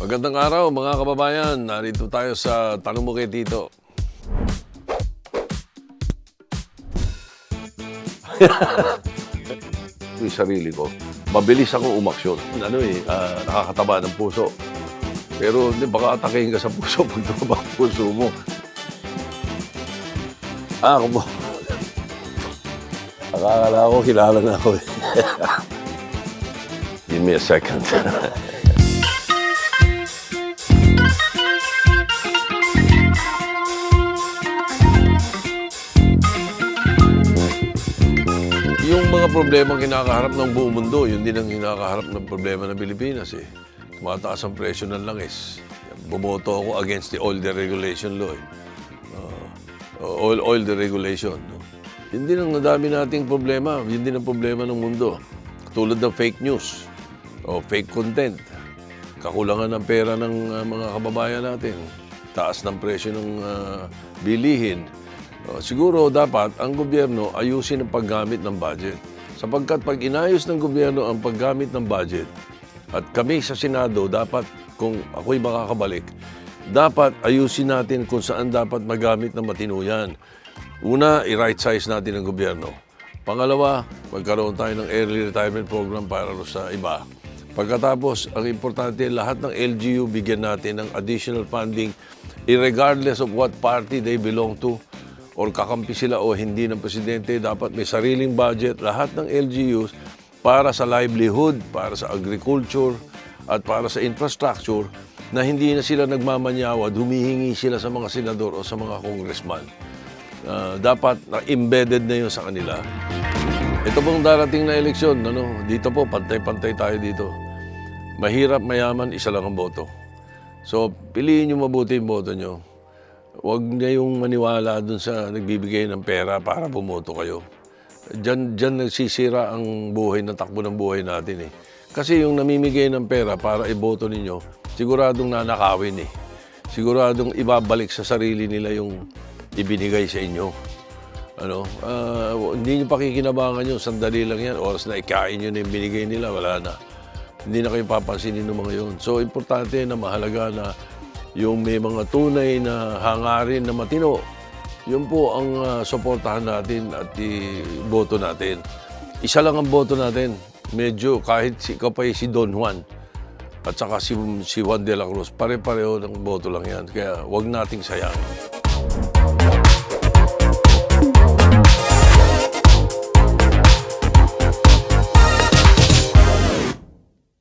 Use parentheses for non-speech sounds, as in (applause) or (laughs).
Magandang araw mga kababayan. Narito tayo sa Tanong Mo Kay Tito. (laughs) yung sarili ko, mabilis ako umaksyon. Ano eh, ah, nakakataba ng puso. Pero hindi, baka atakehin ka sa puso pag tumaba ang puso mo. Ah, ako mo. Akala ko, kilala na ako eh. (laughs) Give me a second. (laughs) yung mga problema kinakaharap ng buong mundo, yun din ang kinakaharap ng problema ng Pilipinas eh. Tumataas ang presyo ng langis. Bumoto ako against the oil deregulation law eh. Uh, oil, oil deregulation. No? Yun din ang nadami nating problema. Yun din ang problema ng mundo. Tulad ng fake news o fake content. Kakulangan ng pera ng uh, mga kababayan natin. Taas ng presyo ng uh, bilihin. Uh, siguro dapat ang gobyerno ayusin ang paggamit ng budget. Sapagkat pag inayos ng gobyerno ang paggamit ng budget, at kami sa Senado dapat, kung ako'y makakabalik, dapat ayusin natin kung saan dapat magamit ng matino yan. Una, i-right size natin ang gobyerno. Pangalawa, magkaroon tayo ng early retirement program para sa iba. Pagkatapos, ang importante, lahat ng LGU bigyan natin ng additional funding irregardless of what party they belong to or kakampi sila o hindi ng presidente, dapat may sariling budget lahat ng LGUs para sa livelihood, para sa agriculture, at para sa infrastructure na hindi na sila nagmamanyawad, humihingi sila sa mga senador o sa mga congressman. Ah, dapat na embedded na yun sa kanila. Ito pong darating na eleksyon, ano, dito po, pantay-pantay tayo dito. Mahirap, mayaman, isa lang ang boto. So, piliin nyo mabuti yung boto nyo. Huwag na yung maniwala dun sa nagbibigay ng pera para bumoto kayo. Diyan, diyan nagsisira ang buhay na takbo ng buhay natin eh. Kasi yung namimigay ng pera para iboto ninyo, siguradong nanakawin eh. Siguradong ibabalik sa sarili nila yung ibinigay sa inyo. Ano, ah, hindi nyo pakikinabangan yun, sandali lang yan, oras na ikain na yung binigay nila, wala na. Hindi na kayo papansinin ng mga yun. So, importante na mahalaga na yung may mga tunay na hangarin na matino, yun po ang ah, suportahan natin at i-boto natin. Isa lang ang boto natin. Medyo kahit si, ikaw pa si Don Juan at saka si, si Juan de la Cruz, pare-pareho ng boto lang yan. Kaya wag nating sayang.